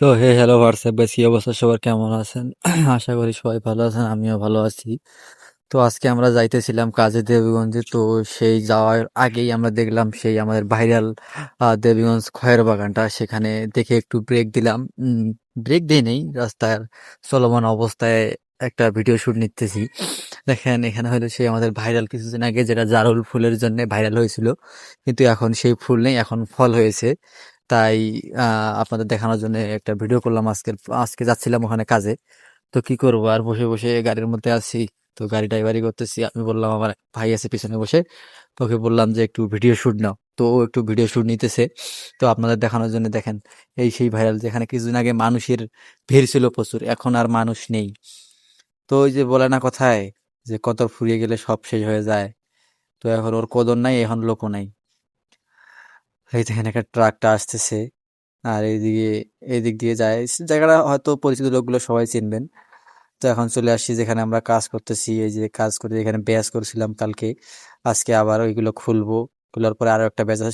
তো hey hello WhatsApp বেশ কি অবস্থা? সবার কেমন আছেন? আশা করি সবাই ভালো আছেন, আমিও ভালো আছি। তো, আজকে আমরা যাইতেছিলাম কাজে দেবীগঞ্জে। তো, সেই যাওয়ার আগেই আমরা দেখলাম সেই আমাদের ভাইরাল দেবীগঞ্জ খয়ের বাগানটা। সেখানে দেখে একটু ব্রেক দিলাম। ব্রেক দিই নেই, রাস্তার চলমান অবস্থায় একটা ভিডিও শুট নিতেছি। দেখেন, এখানে হয়তো সেই আমাদের ভাইরাল কিছুদিন আগে যেটা জারুল ফুলের জন্য ভাইরাল হয়েছিল। কিন্তু এখন সেই ফুল নেই, এখন ফল হয়েছে। তাই আপনাদের দেখানোর জন্য একটা ভিডিও করলাম আজকে আজকে যাচ্ছিলাম ওখানে কাজে। তো কি করব? আর বসে বসে গাড়ির মধ্যে আছি। তো গাড়ি ড্রাইভারি করতেছি। আমি বললাম, আমার ভাই আছে পিছনে বসে। ওকে বললাম যে, একটু ভিডিও শুট নাও। তো ও একটু ভিডিও শুট নিতেছে। তো আপনাদের দেখানোর জন্য দেখেন, এই সেই ভাইরাল যেখানে কিছুদিন আগে মানুষের ভিড় ছিল প্রচুর, এখন আর মানুষ নেই। তো ওই যে বলে না কথায় যে, কত ফুরিয়ে গেলে সব শেষ হয়ে যায়। তো এখন ওর কদর নাই, এখন লোকও নাই। এই দেখেন একটা ট্রাকটা আসতেছে। আর এইদিকে এদিক দিয়ে যায়। জায়গাটা হয়তো পরিচিত লোকগুলো সবাই চিনবেন। তো এখন চলে আসছি যেখানে আমরা কাজ করতেছি। এই যে কাজ করে এখানে ব্যাস করেছিলাম কালকে। আজকে আবার ওইগুলো খুলবো। খোলার পরে আরও একটা ব্যাচ আছে।